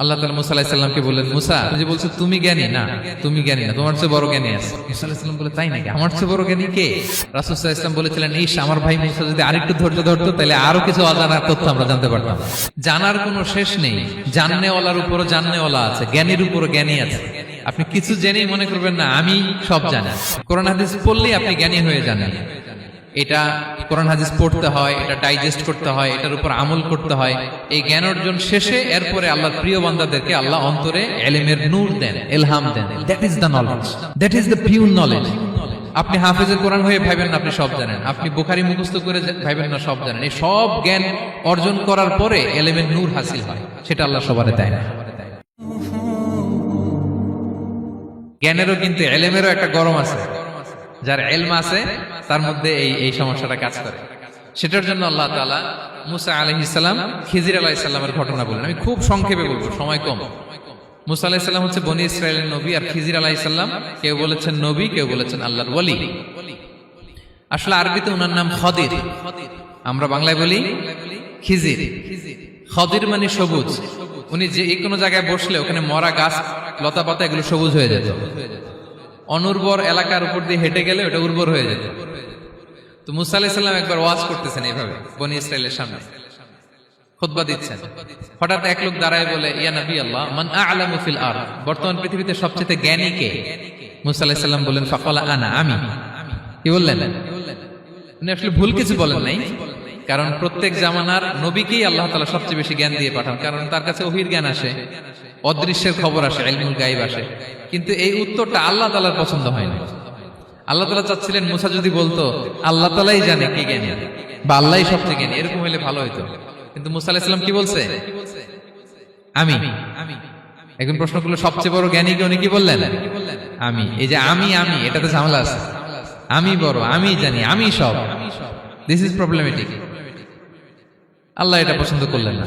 আল্লাহ তালা মুসা আলাহিসাল্লামকে বললেন, মুসা যে বলছো তুমি জ্ঞানী, না, তুমি জ্ঞানী না, তোমার চেয়ে বড় জ্ঞানী আছে। মুসা বলে, তাই নাকি? আমার চেয়ে বড় জ্ঞানী কে? রাসুসাহ বলেছিলেন ইস আমার ভাই মুসা যদি আরেকটু ধৈর্য ধরতো, তাহলে আরও কিছু অজানার তথ্য আমরা জানতে পারতাম। জানার কোনো শেষ নেই। জাননেওয়ালার উপরও জাননেওয়ালা আছে, জ্ঞানীর উপরও জ্ঞানী আছে। আপনি কিছু জেনেই মনে করবেন না আমি সব জানি। কোরআন হাদিস পড়লেই আপনি জ্ঞানী হয়ে জানেন। এটা কোরআন হাদিস পড়তে হয়, এটা ডাইজেস্ট করতে হয়, এটার উপর আমল করতে হয়। এই জ্ঞান অর্জন শেষে এরপরে আল্লাহর প্রিয় বান্দাদেরকে আল্লাহ অন্তরে এলেমের নূর দেন, এলহাম দেন। That is the knowledge that is the pure knowledge আপনি হাফেজের কোরআন হয়ে ভাবেন না, আপনি সব জানেন। আপনি বুখারি মুখস্থ করে ভাবেন না, সব জানেন। এই সব জ্ঞান অর্জন করার পরে এলেমের নূর হাসিল হয়। সেটা আল্লাহ সবারে দেয় না। জ্ঞানেরও কিন্তু এলেমেরও একটা গরম আছে। যার এলম আছে, তার মধ্যে এই এই সমস্যাটা কাজ করে। সেটার জন্য আল্লাহ তাআলা মুসা আলহিসাল্লাম খিজির আলাহিসাল্লামের ঘটনা বললেন। আমি খুব সংক্ষেপে বলব, সময় কম। মুসা আলাহিসাল্লাম হচ্ছে বনি ইসরায়েলের নবী আর খিজির আলাহিসাল্লাম কেউ বলেছেন নবী, কেউ বলেছেন আল্লাহর ওলি আসলে আরবিতে ওনার নাম খদির। আমরা বাংলায় বলি খিজির। খদির মানে সবুজ। উনি যে কোনো জায়গায় বসলে ওখানে মরা গাছ লতা পাতা এগুলো সবুজ হয়ে যেত। অনুর্বর এলাকার উপর দিয়ে হেঁটে গেলে ওটা উর্বর হয়ে যেত। তো মুসা আলাহিসাল্লাম একবার ওয়াজ করতেছেন এইভাবে, বনি ইসরায়েলের সামনে। হঠাৎ এক লোক দাঁড়ায় বলে আল্লাহ, মান বর্তমান পৃথিবীতে সবচেয়ে জ্ঞানী কে? মুসা বললেন, ফাকালা আনা, আমি। আসলে ভুল কিছু বলেন নাই, কারণ প্রত্যেক জামানার নবীকেই আল্লাহ সবচেয়ে বেশি জ্ঞান দিয়ে পাঠান, কারণ তার কাছে ওহির জ্ঞান আসে। অদৃশ্যের খবর আসে ইলমুল গাইব আসে। কিন্তু এই উত্তরটা আল্লাহ তাআলার পছন্দ হয় না আল্লাহ তালা চাচ্ছিলেন, মুসা যদি বলতো, আল্লাহ তাআলাই জানে কে জ্ঞানী, বা আল্লাহই সবচেয়ে জ্ঞানী, এরকম হলে ভালো হতো কিন্তু মুসা আলাইহিস সালাম কি বলছে? আমি। এখন প্রশ্ন করল সবচেয়ে বড় জ্ঞানী কে উনি কি বললেন? আমি। এই যে আমি আমি, এটাতে ঝামেলা আছে। আমি বড়, আমি জানি, আমি সব। দিস ইজ প্রবলেমেটিক আল্লাহ এটা পছন্দ করলেন না।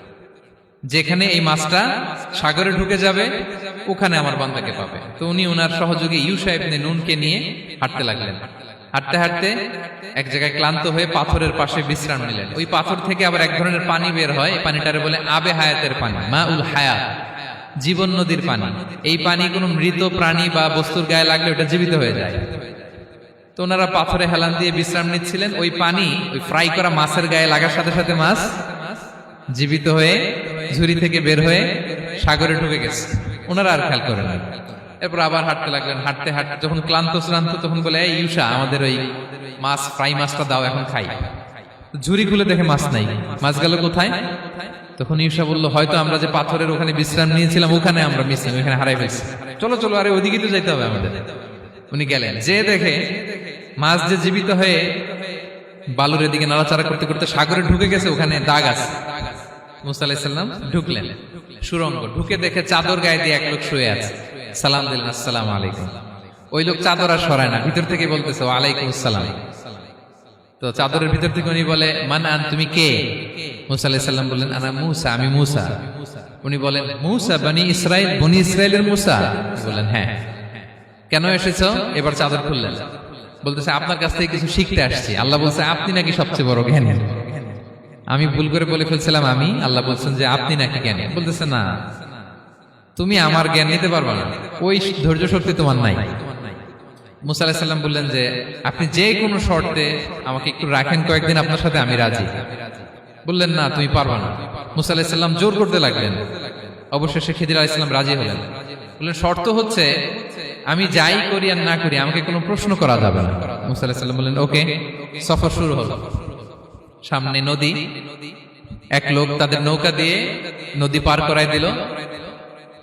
যেখানে এই মাছটা সাগরে ঢুকে যাবে, ওখানে আমার বান্দাকে পাবে। তো উনি ওনার সহযোগী ইউসা ইবনে নুনকে নিয়ে হাঁটতে লাগলেন। হাঁটতে হাঁটতে এক জায়গায় ক্লান্ত হয়ে পাথরের পাশে বিশ্রাম নিলেন। ওই পাথর থেকে আবার এক ধরনের পানি বের হয়। এই পানিটারে বলে আবে হায়াতের পানি মা উল হায়াত জীবন নদীর পানি। এই পানি কোনো মৃত প্রাণী বা বস্তুর গায়ে লাগলে ওটা জীবিত হয়ে যায়। তো ওনারা পাথরে হেলান দিয়ে বিশ্রাম নিচ্ছিলেন। ওই পানি, ওই ফ্রাই করা মাছের গায়ে লাগার সাথে সাথে মাছ জীবিত হয়ে ঝুড়ি থেকে বের হয়ে সাগরে ঢুকে গেছে। ওনারা আর খেয়াল করেন না। এরপর আবার হাঁটতে লাগলেন। হাঁটতে হাঁটতে যখন ক্লান্ত শ্রান্ত, তখন বলে, এই ইউসা আমাদের ওই মাছ, ফ্রাই মাছটা দাও, এখন খাই। ঝুড়ি খুলে দেখে মাছ নাই। মাছ গেল কোথায়? তখন ইউসা বলল, হয়তো আমরা যে পাথরের ওখানে বিশ্রাম নিয়েছিলাম, ওখানে আমরা মিসলাম ওখানে হারাই ফেলছি। চলো চলো, আরে ওইদিকে তো যেতে হবে আমাদের। উনি গেলেন। যে দেখে মাছ যে জীবিত হয়ে বালুরের এদিকে নাড়াচাড়া করতে করতে সাগরে ঢুকে গেছে, ওখানে দাগ আছে। মুসা আলাহিসাল্লাম ঢুকলেন। সুরঙ্গ, ঢুকে দেখে চাদর গায়ে দিয়ে এক লোক শুয়ে আছে। সালাম দিলেন, আসসালাম আলাইকুম। ওই লোক চাদর আর সরায় না, ভিতর থেকে বলতেছে, ওয়ালাইকুম আসসালাম। তো চাদরের ভিতর থেকে উনি বলে মান আন তুমি কে? মুসা আলাইসাল্লাম বললেন, আনা মুসা, আমি মুসা। উনি বলেন, মুসা, বানি ইসরায়েল বনি ইসরায়েলের মুসা? বললেন হ্যাঁ। কেন এসেছ? এবার চাদর খুললেন। বলতেছে, আপনার কাছ থেকে কিছু শিখতে আসছি। আল্লাহ বলছে, আপনি নাকি সবচেয়ে বড় জ্ঞানী? আমি ভুল করে বলে ফেলছিলাম আমি? আল্লাহ বলছেন যে আপনি নাকি জ্ঞানী। বলতেছে, না, তুমি আমার জ্ঞান নিতে পারবে না। ওই ধৈর্য শক্তি তোমার নাই। মুসা আলাহিসাল্লাম বললেন যে, আপনি যে কোনো শর্তে আমাকে একটু রাখেন, কয়েকদিন আপনার সাথে আমি রাজি। বললেন, না, তুমি পারবা না। মুসা আলাহিসাল্লাম জোর করতে লাগলেন। অবশেষে খিদির আলাইসাল্লাম রাজি হলেন। বললেন, শর্ত হচ্ছে, আমি যাই করি আর না করি, আমাকে কোনো প্রশ্ন করা যাবে না। মুসা আলাহিসাল্লাম বললেন, ওকে, সফর শুরু হলো। সামনে নদী। এক লোক তাদের নৌকা দিয়ে নদী পার করাই দিল।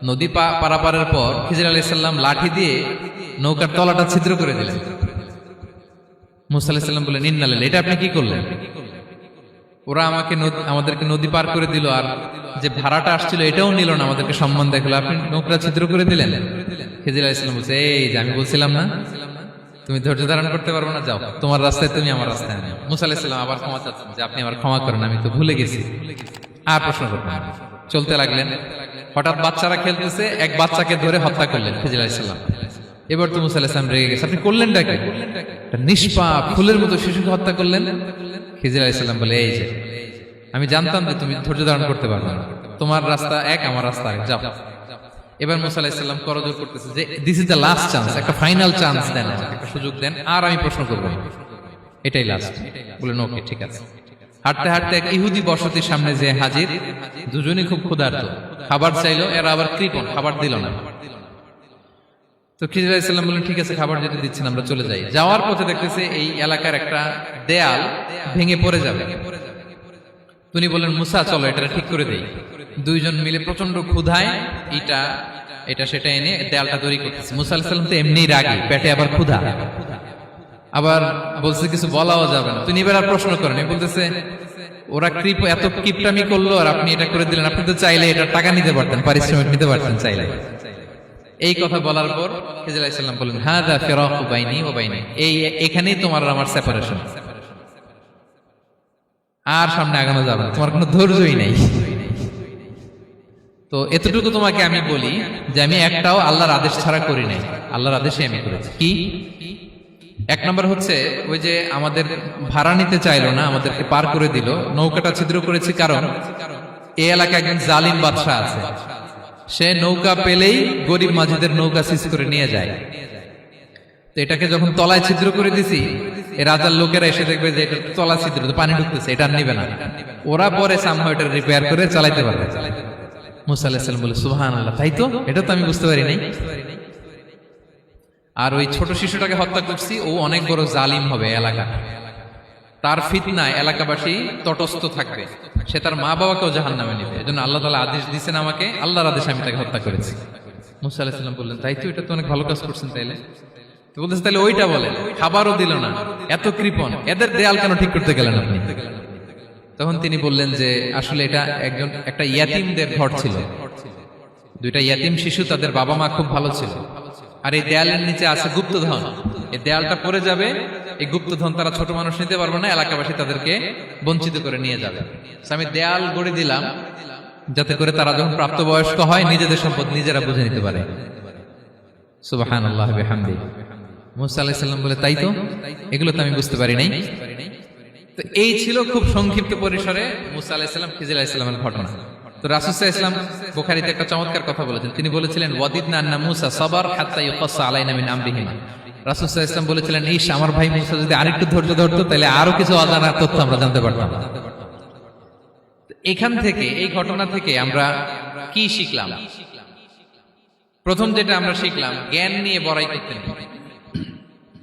নদী পারাপারের পর খিজির আলি সাল্লাম লাঠি দিয়ে নৌকার তলাটা ছিদ্র করে দিলেন। মুসা আলাহিসাল্লাম বললেন ইন্নালেন এটা আপনি কি করলেন? ওরা আমাকে আমাদেরকে নদী পার করে দিল আর যে ভাড়াটা আসছিল এটাও নিল না, আমাদেরকে সম্মান দেখাল। আপনি নৌকরা ছিদ্র করে দিলেন। খেজির ইসলাম বলছে, এই যে আমি বলছিলাম না তুমি ধৈর্য ধারণ করতে পারব না, যাও। তোমার রাস্তায় তুমি আমার রাস্তায় মুসা আলাহিসাল্লাম আবার ক্ষমা চাচ্ছেন যে আপনি আমার ক্ষমা করেন, আমি তো ভুলে গেছি। আর প্রশ্ন করবেন চলতে লাগলেন। হঠাৎ বাচ্চারা খেলতেছে, এক বাচ্চাকে ধরে হত্যা করলেন খেজির আলাহিসাল্লাম এবার তো মুসা রেগে গেছে। আপনি করলেন ডাকে নিষ্পাপ ফুলের মতো শিশুকে হত্যা করলেন। খিজির আলাইসাল্লাম বলে, এই যে, আমি জানতাম যে তুমি ধৈর্য ধারণ করতে পারবে না। তোমার রাস্তা এক, আমার রাস্তা এক যাও। এবার মুসা আলাহিসাল্লাম করজোর করতেছে যে this is the last chance একটা ফাইনাল চান্স দেন একটা সুযোগ দেন, আর আমি প্রশ্ন করব। এটাই লাস্ট বললেন ওকে ঠিক আছে। হাঁটতে হাঁটতে এক ইহুদি বসতির সামনে যে হাজির, দুজনই খুব ক্ষুধার্ত। খাবার চাইলো, এরা আবার কৃপণ, খাবার দিল না। তো খিজির আলাইসাল্লাম বললেন, ঠিক আছে, খাবার যেটা দিচ্ছেন, আমরা চলে যাই। যাওয়ার পথে দেখতেছে এই এলাকার একটা দেয়াল ভেঙে পড়ে যাবে। তিনি বললেন, মুসা, চলো, এটা ঠিক করে দেই। দুইজন মিলে প্রচণ্ড ক্ষুধায় এটা এটা, সেটা এনে দেয়ালটা তৈরি করতেছে। মুসা আলাইসাল্লাম তো এমনি রাগি, পেটে আবার ক্ষুধা। আবার বলছে, কিছু বলাও যাবে না। তিনি এবার আর প্রশ্ন করেন বলতেছে, ওরা কৃপ, এত কিপটামি করল আর আপনি এটা করে দিলেন। আপনি তো চাইলে এটা টাকা নিতে পারতেন, পারিশ্রমিক নিতে পারতেন চাইলে। এই কথা বলার পর খেজির আলাইসাল্লাম বললেন হ্যাঁ দা ফেরক বাইনি ও বাইনি। এই, এখানেই তোমার আমার সেপারেশন আর সামনে আগানো যাবে না। তোমার কোনো ধৈর্যই নেই। তো এতটুকু তোমাকে আমি বলি যে আমি একটাও আল্লাহর আদেশ ছাড়া করি নাই। আল্লাহর আদেশে আমি করেছি। কি? এক নম্বর হচ্ছে ওই যে আমাদের ভাড়া নিতে চাইলো না, আমাদেরকে পার করে দিল। নৌকাটা ছিদ্র করেছি কারণ এ এলাকায় একজন জালিম বাদশাহ আছে। সে নৌকা পেলেই গরিব মাঝিদের নৌকা সিজ করে নিয়ে যায়। তো এটাকে যখন তলায় ছিদ্র করে দিছি এই রাজার লোকেরা এসে দেখবে যে এটা তলা ছিদ্র পানি ঢুকতেছে, এটা নিবে না। ওরা পরে সামহাও এটা রিপেয়ার করে চালাইতে পারবে। বলে সুহান আল্লাহ তাই তো? এটা তো আমি বুঝতে আর ওই ছোট শিশুটাকে হত্যা করছি, ও অনেক বড় জালিম হবে এলাকা। তার ফিতনায় এলাকাবাসী তটস্থ থাকবে। সে তার মা বাবাকেও জাহান নামে নেবে। এজন্য আল্লাহ তালা আদেশ দিয়েছেন আমাকে, আল্লাহর আদেশে আমি তাকে হত্যা করেছি। মুসা আলাহিসাল্লাম বললেন, তাই তো? এটা তো অনেক ভালো কাজ করছেন তাইলে। বলতেছে, তাহলে ওইটা বলে খাবারও দিল না। এত এদের দেয়াল কেন ঠিক করতে গেলেন আপনি? তখন তিনি বললেন যে, আসলে এটা একজন, একটা ইয়াতিমদের ঘর ছিল। দুইটা ইয়াতিম শিশু, তাদের বাবা মা খুব ভালো ছিল। আর এই দেয়ালের নিচে আছে গুপ্তধন। এই দেয়ালটা যাবে, এই গুপ্তধন তারা ছোট মানুষ নিতে পারবে না, এলাকাবাসী তাদেরকে বঞ্চিত করে নিয়ে যাবে। আমি দেয়াল গড়ে দিলাম, যাতে করে তারা যখন প্রাপ্তবয়স্ক হয়, নিজেদের সম্পদ নিজেরা বুঝে নিতে পারে। সুবাহান আল্লাহ মুসা আলাহিসাল্লাম বলে, তাই তো? এগুলো তো আমি বুঝতে পারি নাই। তো এই ছিল খুব সংক্ষিপ্ত পরিসরে মুসা আলাহিসাল্লাম খিজির আলাহিসাল্লামের ঘটনা। তো রাসুসা ইসলাম বোখারিতে একটা চমৎকার কথা বলেছেন। তিনি বলেছিলেন, ওয়াদিদনা আন্না মুসা সবার হাত্তা ইউকাসা আলাইনা মিন আমরিহিমা। রাসুসা ইসলাম বলেছিলেন ইস আমার ভাই মুসা যদি আরেকটু ধৈর্য ধরতো, তাহলে আরও কিছু অজানা তথ্য আমরা জানতে পারতাম। এখান থেকে, এই ঘটনা থেকে আমরা কি শিখলাম? প্রথম যেটা আমরা শিখলাম, জ্ঞান নিয়ে বড়াই করতে নেই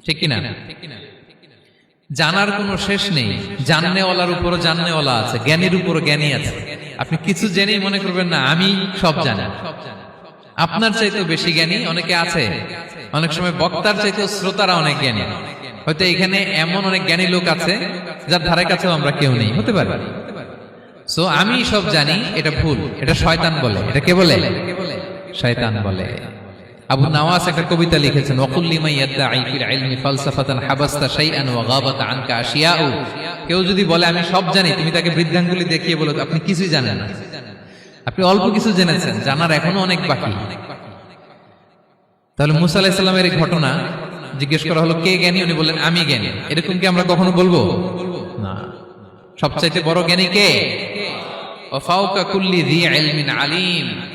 ঠিক কিনা? জানার কোনো শেষ নেই। জাননেওয়ালার উপরও জাননেওয়ালা আছে, জ্ঞানীর উপরও জ্ঞানী আছে। আপনি কিছু জেনেই মনে করবেন না, আমি সব জানি। আপনার চাইতেও বেশি জ্ঞানী অনেকে আছে। অনেক সময় বক্তার চাইতেও শ্রোতারা অনেক জ্ঞানী। হয়তো এখানে এমন অনেক জ্ঞানী লোক আছে, যার ধারে কাছেও আমরা কেউ নেই। হতে পারে। সো আমি সব জানি, এটা ভুল। এটা শয়তান বলে। এটা কে বলে? শয়তান বলে। আবু নাওয়াস একটা কবিতা লিখেছেন কেউ যদি বলে, আমি সব জানি, তুমি তাকে বৃদ্ধাঙ্গুলি দেখিয়ে বলো, আপনি কিছুই জানেন না। আপনি অল্প কিছু জেনেছেন, জানার এখনও অনেক বাকি। তাহলে মুসা এই ঘটনা জিজ্ঞেস করা হলো, কে জ্ঞানী? উনি বললেন, আমি জ্ঞানী। এরকম কি আমরা কখনো বলব? না। সবচাইতে বড় জ্ঞানী কে? ওয়াফাউকা কুল্লি যী ইলমিন আলিম।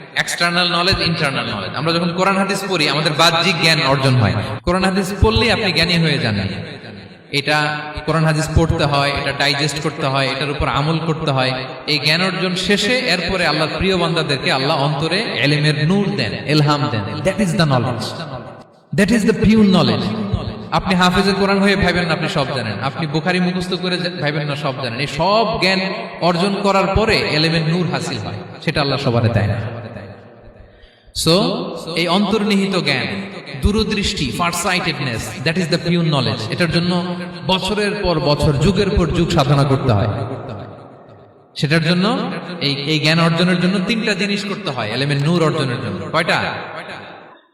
এক্সটার্নাল নলেজ ইন্টারনাল নলেজ আমরা যখন কোরআন হাদিস পড়ি, আমাদের বাহ্যিক জ্ঞান অর্জন হয়। কোরআন হাদিস পড়লেই আপনি জ্ঞানী হয়ে যান। এটা কোরআন হাদিস পড়তে হয়, এটা ডাইজেস্ট করতে হয়, এটার উপর আমল করতে হয়। এই জ্ঞান অর্জন শেষে এরপরে আল্লাহর প্রিয় বান্দাদেরকে আল্লাহ অন্তরে এলেমের নূর দেন, এলহাম দেন। That is the knowledge that is the pure knowledge আপনি হাফেজে কোরআন হয়ে ভাইবেন না, আপনি সব জানেন। আপনি বুখারি মুখস্থ করে ভাইবেন না, সব জানেন। এই সব জ্ঞান অর্জন করার পরে এলেমের নূর হাসিল হয়। সেটা আল্লাহ সবারে দেয় না। সো এই অন্তর্নিহিত জ্ঞান দূরদৃষ্টি farsightedness that is the pure knowledge এটার জন্য বছরের পর বছর যুগের পর যুগ সাধনা করতে হয়। সেটার জন্য এই এই জ্ঞান অর্জনের জন্য তিনটা জিনিস করতে হয় এলেমেন্ট নূর অর্জনের জন্য। কয়টা?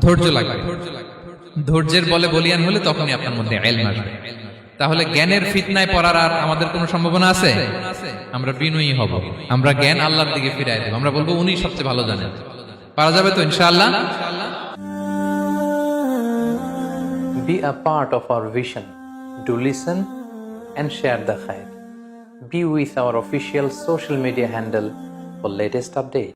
ধৈর্য লাগবে। ধৈর্যের বলে বলিয়ান হলে তখনই আপনার মধ্যে এলম আসবে। তাহলে জ্ঞানের ফিতনায় পড়ার আর আমাদের কোনো সম্ভাবনা আছে? আমরা বিনয়ী হব। আমরা জ্ঞান আল্লাহর দিকে ফিরাই দেব। আমরা বলব উনি সবচেয়ে ভালো জানেন। পারা যাবে তো ইনশাআল্লাহ? Be a part of our vision. Do listen and share the khair. Be with our official social media handle for latest updates.